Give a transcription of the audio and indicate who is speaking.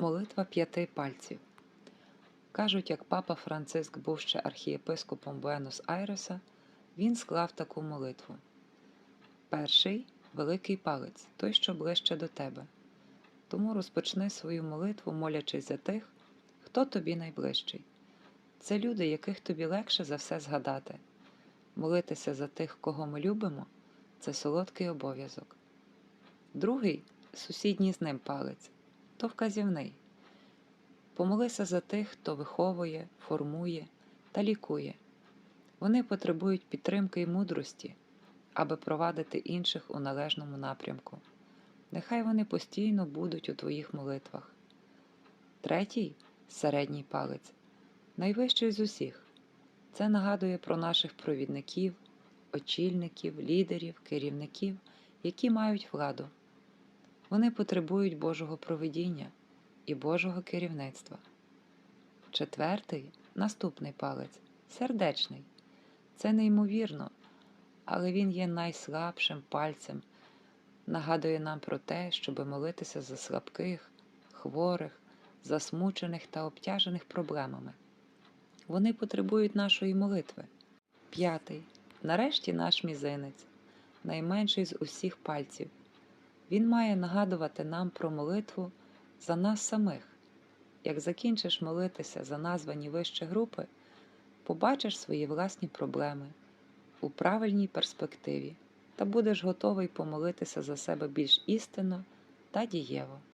Speaker 1: Молитва п'яти пальців. Кажуть, як папа Франциск був ще архієпископом Буенос-Айреса, він склав таку молитву. Перший великий палець, той, що ближче до тебе. Тому розпочни свою молитву, молячись за тих, хто тобі найближчий. Це люди, яких тобі легше за все згадати. Молитися за тих, кого ми любимо, це солодкий обов'язок. Другий сусідній з ним палець то вказівний. Помолися за тих, хто виховує, формує та лікує. Вони потребують підтримки і мудрості, аби провадити інших у належному напрямку. Нехай вони постійно будуть у твоїх молитвах. Третій середній палець найвищий з усіх. Це нагадує про наших провідників, очільників, лідерів, керівників, які мають владу. Вони потребують Божого провидіння і Божого керівництва. Четвертий наступний палець сердечний. Це неймовірно, але він є найслабшим пальцем, нагадує нам про те, щоб молитися за слабких, хворих, засмучених та обтяжених проблемами. Вони потребують нашої молитви. П'ятий. Нарешті наш мізинець, найменший з усіх пальців. Він має нагадувати нам про молитву за нас самих. Як закінчиш молитися за названі вище групи, побачиш свої власні проблеми у правильній перспективі та будеш готовий помолитися за себе більш істинно та дієво.